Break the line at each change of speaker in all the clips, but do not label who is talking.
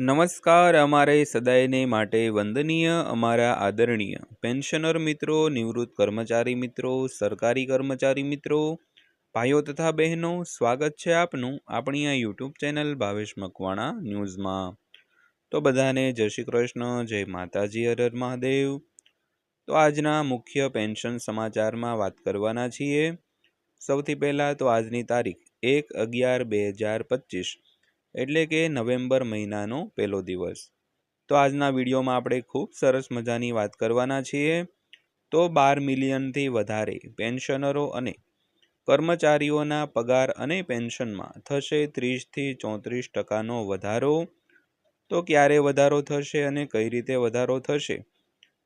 નમસ્કાર, અમારે સદાયને માટે વંદનીય, અમારા આદરણીય પેન્શનર મિત્રો, નિવૃત્ત કર્મચારી મિત્રો, સરકારી કર્મચારી મિત્રો, ભાઈઓ તથા બહેનો, સ્વાગત છે આપનું આપણી આ યુટ્યુબ ચેનલ ભાવેશ મકવાણા ન્યૂઝમાં. તો બધાને જય શ્રી કૃષ્ણ, જય માતાજી હરર મહાદેવ. તો આજના મુખ્ય પેન્શન સમાચારમાં વાત કરવાના છીએ. સૌથી પહેલાં તો આજની તારીખ એક અગિયાર બે હજાર પચીસ. એટલે કે નવેમ્બર મહિનાનો પહેલો દિવસ. તો આજના વિડીયોમાં આપણે ખૂબ સરસ મજાની વાત કરવાના છીએ. તો બાર મિલિયનથી વધારે પેન્શનરો અને કર્મચારીઓના પગાર અને પેન્શનમાં થશે ત્રીસથી ચોત્રીસ ટકાનો વધારો. તો ક્યારે વધારો થશે અને કઈ રીતે વધારો થશે?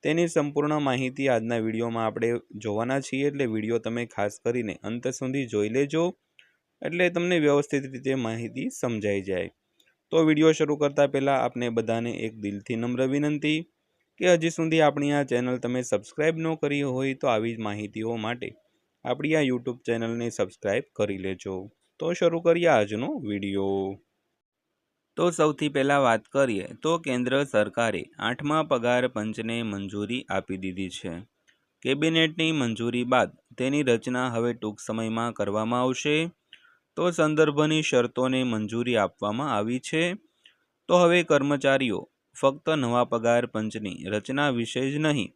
તેની સંપૂર્ણ માહિતી આજના વિડીયોમાં આપણે જોવાના છીએ. એટલે વીડિયો તમે ખાસ કરીને અંત સુધી જોઈ લેજો. એટલે તમને વ્યવસ્થિત રીતે માહિતી સમજાઈ જાય. તો વીડિયો શરૂ કરતાં પહેલાં આપને બધાને એક દિલથી નમ્ર વિનંતી કે હજી સુધી આપણી આ ચેનલ તમે સબસ્ક્રાઈબ ન કરી હોય તો આવી જ માહિતીઓ માટે આપણી આ યુટ્યુબ ચેનલને સબસ્ક્રાઈબ કરી લેજો. તો શરૂ કરીએ આજનો વીડિયો. તો સૌથી પહેલાં વાત કરીએ તો કેન્દ્ર સરકારે આઠમા પગાર પંચને મંજૂરી આપી દીધી છે. કેબિનેટની મંજૂરી બાદ તેની રચના હવે ટૂંક સમયમાં કરવામાં આવશે. તો સંદર્ભની શરતોને મંજૂરી આપવામાં આવી છે. તો હવે કર્મચારીઓ, ફક્ત નવા પગાર પંચની રચના વિશે જ નહીં,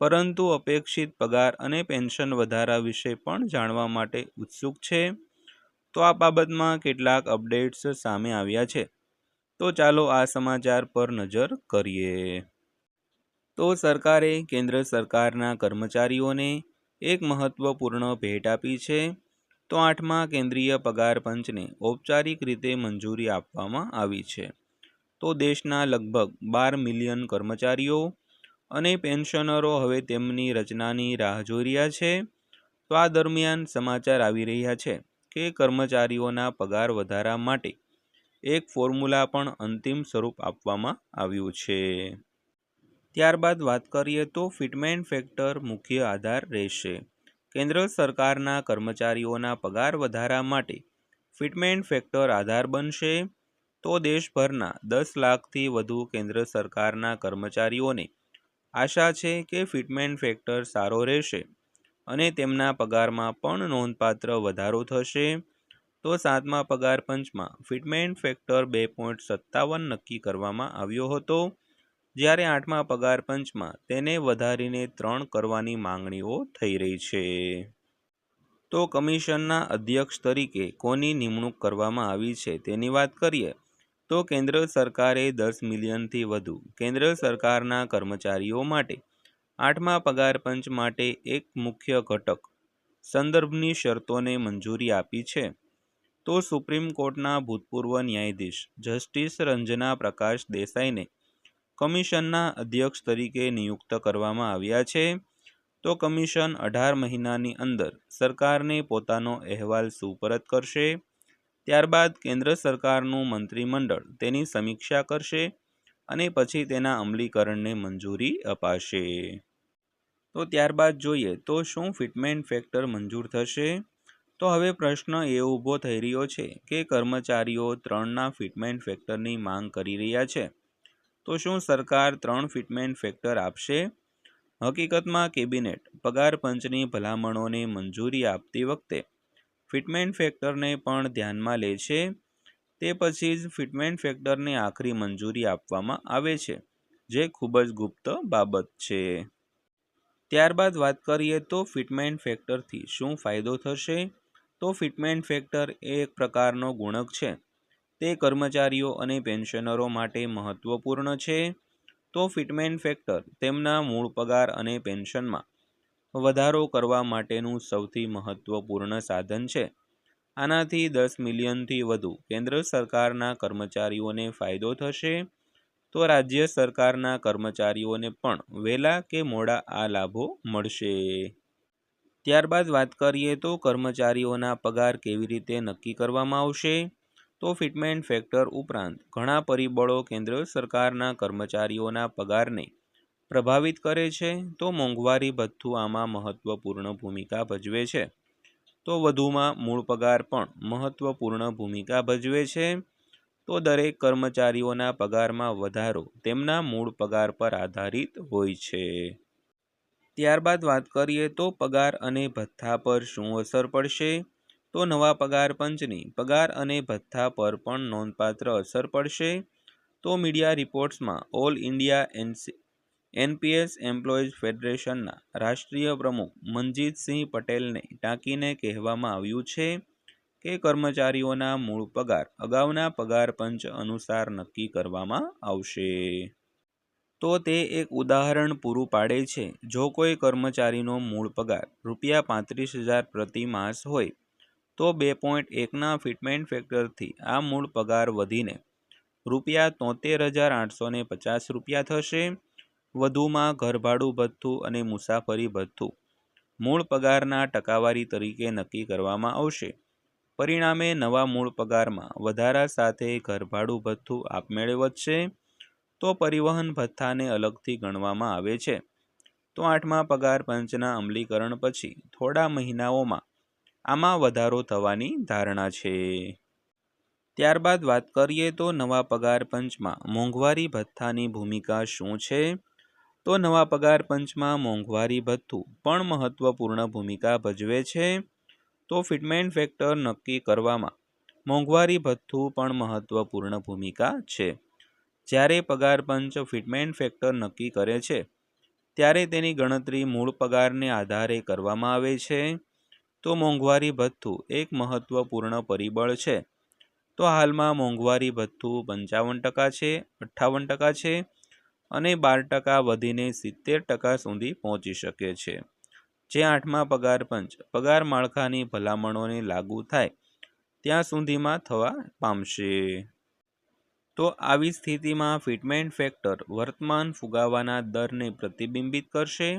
પરંતુ અપેક્ષિત પગાર અને પેન્શન વધારા વિશે પણ જાણવા માટે ઉત્સુક છે. તો આ બાબતમાં કેટલાક અપડેટ્સ સામે આવ્યા છે. તો ચાલો આ સમાચાર પર નજર કરીએ. તો સરકારે કેન્દ્ર સરકારના કર્મચારીઓને એક મહત્વપૂર્ણ ભેટ આપી છે. તો આઠમા કેન્દ્રીય પગાર પંચને ઔપચારિક રીતે મંજૂરી આપવામાં આવી છે. તો દેશના લગભગ બાર મિલિયન કર્મચારીઓ અને પેન્શનરો હવે તેમની રચનાની રાહ જોઈ રહ્યા છે. તો આ દરમિયાન સમાચાર આવી રહ્યા છે કે કર્મચારીઓના પગાર વધારા માટે એક ફોર્મ્યુલા પણ અંતિમ સ્વરૂપ આપવામાં આવ્યું છે. ત્યારબાદ વાત કરીએ તો ફિટમેન્ટ ફેક્ટર મુખ્ય આધાર રહેશે. કેન્દ્ર સરકારના કર્મચારીઓના પગાર વધારા માટે ફિટમેન્ટ ફેક્ટર આધાર બનશે. તો દેશભરના દસ લાખથી વધુ કેન્દ્ર સરકારના કર્મચારીઓને આશા છે કે ફિટમેન્ટ ફેક્ટર સારો રહેશે અને તેમના પગારમાં પણ નોંધપાત્ર વધારો થશે. તો સાતમા પગાર પંચમાં ફિટમેન્ટ ફેક્ટર બે પોઈન્ટ સત્તાવન નક્કી કરવામાં આવ્યો હતો. જ્યારે આઠમા પગાર પંચમાં તેને વધારીને ત્રણ કરવાની માંગણીઓ થઈ રહી છે. તો કમિશનના અધ્યક્ષ તરીકે કોની નિમણૂક કરવામાં આવી છે તેની વાત કરીએ. તો કેન્દ્ર સરકારે દસ મિલિયનથી વધુ કેન્દ્ર સરકારના કર્મચારીઓ માટે આઠમા પગાર પંચ માટે એક મુખ્ય ઘટક સંદર્ભની શરતોને મંજૂરી આપી છે. તો સુપ્રીમ કોર્ટના ભૂતપૂર્વ ન્યાયાધીશ જસ્ટિસ રંજના પ્રકાશ દેસાઈને કમિશનના અધ્યક્ષ તરીકે નિયુક્ત કરવામાં આવ્યા છે. તો કમિશન અઢાર મહિનાની અંદર સરકારને પોતાનો અહેવાલ સુપરત કરશે. ત્યારબાદ કેન્દ્ર સરકારનું મંત્રીમંડળ તેની સમીક્ષા કરશે અને પછી તેના અમલીકરણને મંજૂરી અપાશે. તો ત્યારબાદ જોઈએ તો શું ફિટમેન્ટ ફેક્ટર મંજૂર થશે? તો હવે પ્રશ્ન એ ઊભો થઈ રહ્યો છે કે કર્મચારીઓ ત્રણના ફિટમેન્ટ ફેક્ટરની માંગ કરી રહ્યા છે. તો શું સરકાર ત્રણ ફિટમેન્ટ ફેક્ટર આપશે? હકીકતમાં કેબિનેટ પગાર પંચની ભલામણોને મંજૂરી આપતી વખતે ફિટમેન્ટ ફેક્ટરને પણ ધ્યાનમાં લે છે. તે પછી જ ફિટમેન્ટ ફેક્ટરને આખરી મંજૂરી આપવામાં આવે છે, જે ખૂબ જ ગુપ્ત બાબત છે. ત્યારબાદ વાત કરીએ તો ફિટમેન્ટ ફેક્ટરથી શું ફાયદો થશે? તો ફિટમેન્ટ ફેક્ટર એ એક પ્રકારનો ગુણક છે તે કર્મચારીઓ અને પેન્શનરો માટે મહત્વપૂર્ણ છે. તો ફિટમેન્ટ ફેક્ટર તેમના મૂળ પગાર અને પેન્શનમાં વધારો કરવા માટેનું સૌથી મહત્વપૂર્ણ સાધન છે. આનાથી દસ મિલિયનથી વધુ કેન્દ્ર સરકારના કર્મચારીઓને ફાયદો થશે. તો રાજ્ય સરકારના કર્મચારીઓને પણ વહેલા કે મોડા આ લાભો મળશે. ત્યારબાદ વાત કરીએ તો કર્મચારીઓના પગાર કેવી રીતે નક્કી કરવામાં આવશે? તો ફિટમેન્ટ ફેક્ટર ઉપરાંત ઘણા પરિબળો કેન્દ્ર સરકારના કર્મચારીઓના પગારને પ્રભાવિત કરે છે, તો મોંઘવારી ભથ્થું આમાં મહત્ત્વપૂર્ણ ભૂમિકા ભજવે છે. તો વધુમાં મૂળ પગાર પણ મહત્ત્વપૂર્ણ ભૂમિકા ભજવે છે. તો દરેક કર્મચારીઓના પગારમાં વધારો તેમના મૂળ પગાર પર આધારિત હોય છે. ત્યારબાદ વાત કરીએ તો પગાર અને ભથ્થા પર શું અસર પડશે? તો નવા પગાર પંચની પગાર અને ભથ્થા પર પણ નોંધપાત્ર અસર પડશે. તો media રિપોર્ટ્સમાં all India NC, NPS employees ફેડરેશનના રાષ્ટ્રીય પ્રમુખ મનજીતસિંહ પટેલને ટાંકીને કહેવામાં આવ્યું છે કે કર્મચારીઓના મૂળ પગાર અગાઉના પગાર પંચ અનુસાર નક્કી કરવામાં આવશે. તો તે એક ઉદાહરણ પૂરું પાડે છે. જો કોઈ કર્મચારીનો મૂળ પગાર રૂપિયા પાંત્રીસ હજાર પ્રતિ માસ હોય તો બે પોઈન્ટ એકના ફિટમેન્ટ ફેક્ટરથી આ મૂળ પગાર વધીને રૂપિયા તોતેર હજાર આઠસો ને પચાસ રૂપિયા થશે. વધુમાં ઘરભાડું ભથ્થું અને મુસાફરી ભથ્થું મૂળ પગારના ટકાવારી તરીકે નક્કી કરવામાં આવશે. પરિણામે નવા મૂળ પગારમાં વધારા સાથે ઘરભાડું ભથ્થું આપમેળે વધશે. તો પરિવહન ભથ્થાને અલગથી ગણવામાં આવે છે. તો આઠમા પગાર પંચના અમલીકરણ પછી થોડા મહિનાઓમાં આમાં વધારો થવાની ધારણા છે. ત્યારબાદ વાત કરીએ તો નવા પગાર પંચમાં મોંઘવારી ભથ્થાની ભૂમિકા શું છે? તો નવા પગાર પંચમાં મોંઘવારી ભથ્થું પણ મહત્વપૂર્ણ ભૂમિકા ભજવે છે. તો ફિટમેન્ટ ફેક્ટર નક્કી કરવામાં મોંઘવારી ભથ્થું પણ મહત્વપૂર્ણ ભૂમિકા છે. જ્યારે પગાર પંચ ફિટમેન્ટ ફેક્ટર નક્કી કરે છે, ત્યારે તેની ગણતરી મૂળ પગારને આધારે કરવામાં આવે છે. તો મોંઘવારી ભથ્થું એક મહત્વપૂર્ણ પરિબળ છે. તો હાલમાં મોંઘવારી ભથ્થું પંચાવન ટકા છે, અઠ્ઠાવન ટકા છે અને બાર ટકા વધીને સિત્તેર ટકા સુધી પહોંચી શકે છે. જે આઠમા પગાર પંચ, પગાર માળખાની ભલામણોને લાગુ થાય, ત્યાં સુધીમાં થવા પામશે. તો આવી સ્થિતિમાં ફિટમેન્ટ ફેક્ટર વર્તમાન ફુગાવાના દરને પ્રતિબિંબિત કરશે.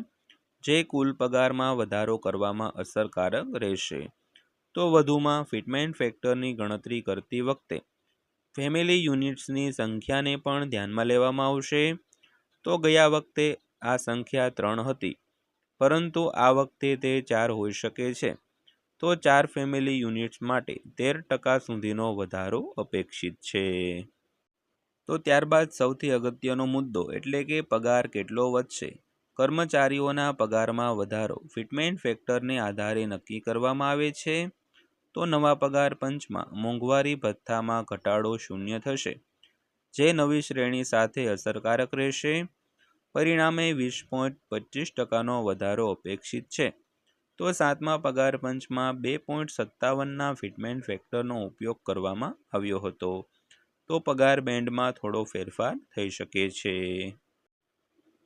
જે કુલ પગારમાં વધારો કરવામાં અસરકારક રહેશે. તો વધુમાં ફિટમેન્ટ ફેક્ટરની ગણતરી કરતી વખતે ફેમિલી યુનિટ્સની સંખ્યાને પણ ધ્યાનમાં લેવામાં આવશે. તો ગયા વખતે આ સંખ્યા ત્રણ હતી, પરંતુ આ વખતે તે ચાર હોઈ શકે છે. તો ચાર ફેમિલી યુનિટ્સ માટે તેર ટકા સુધીનો વધારો અપેક્ષિત છે. તો ત્યારબાદ સૌથી અગત્યનો મુદ્દો એટલે કે પગાર કેટલો વધશે. કર્મચારીઓના પગારમાં વધારો ફિટમેન્ટ ફેક્ટરને આધારે નક્કી કરવામાં આવે છે, તો નવા પગાર પંચમાં મોંઘવારી ભથ્થામાં ઘટાડો શૂન્ય થશે, જે નવી શ્રેણી સાથે અસરકારક રહેશે. પરિણામે વીસ પોઈન્ટ પચીસ ટકાનો વધારો અપેક્ષિત છે, તો સાતમા પગાર પંચમાં બે પોઈન્ટ સત્તાવનના ફિટમેન્ટ ફેક્ટરનો ઉપયોગ કરવામાં આવ્યો હતો, તો પગાર બેન્ડમાં થોડો ફેરફાર થઈ શકે છે.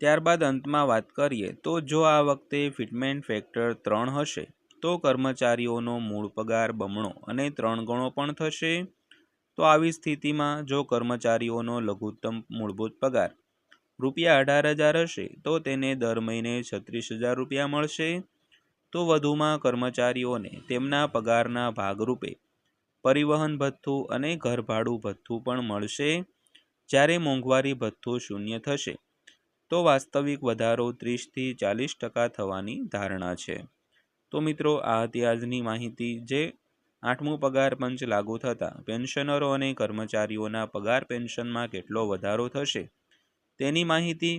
ત્યારબાદ અંતમાં વાત કરીએ, તો જો આ વખતે ફિટમેન્ટ ફેક્ટર ત્રણ હશે, તો કર્મચારીઓનો મૂળ પગાર બમણો અને ત્રણ ગણો પણ થશે. તો આવી સ્થિતિમાં જો કર્મચારીઓનો લઘુત્તમ મૂળભૂત પગાર રૂપિયા અઢાર હજાર હશે, તો તેને દર મહિને છત્રીસ હજાર રૂપિયા મળશે. તો વધુમાં કર્મચારીઓને તેમના પગારના ભાગરૂપે પરિવહન ભથ્થું અને ઘરભાડું ભથ્થું પણ મળશે, જ્યારે મોંઘવારી ભથ્થું શૂન્ય થશે. તો વાસ્તવિક વધારો ત્રીસથી ચાલીસ ટકા થવાની ધારણા છે. તો મિત્રો, આ હતી આજની માહિતી જે આઠમું પગાર પંચ લાગુ થતાં પેન્શનરો અને કર્મચારીઓના પગાર પેન્શનમાં કેટલો વધારો થશે તેની માહિતી.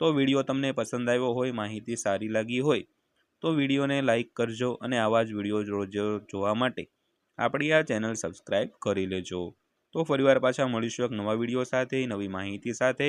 તો વીડિયો તમને પસંદ આવ્યો હોય, માહિતી સારી લાગી હોય, તો વિડીયોને લાઇક કરજો અને આવા જ વીડિયો રોજ જોવા માટે આપણી આ ચેનલ સબસ્ક્રાઈબ કરી લેજો. તો ફરીવાર પાછા મળીશું એક નવા વીડિયો સાથે, નવી માહિતી સાથે.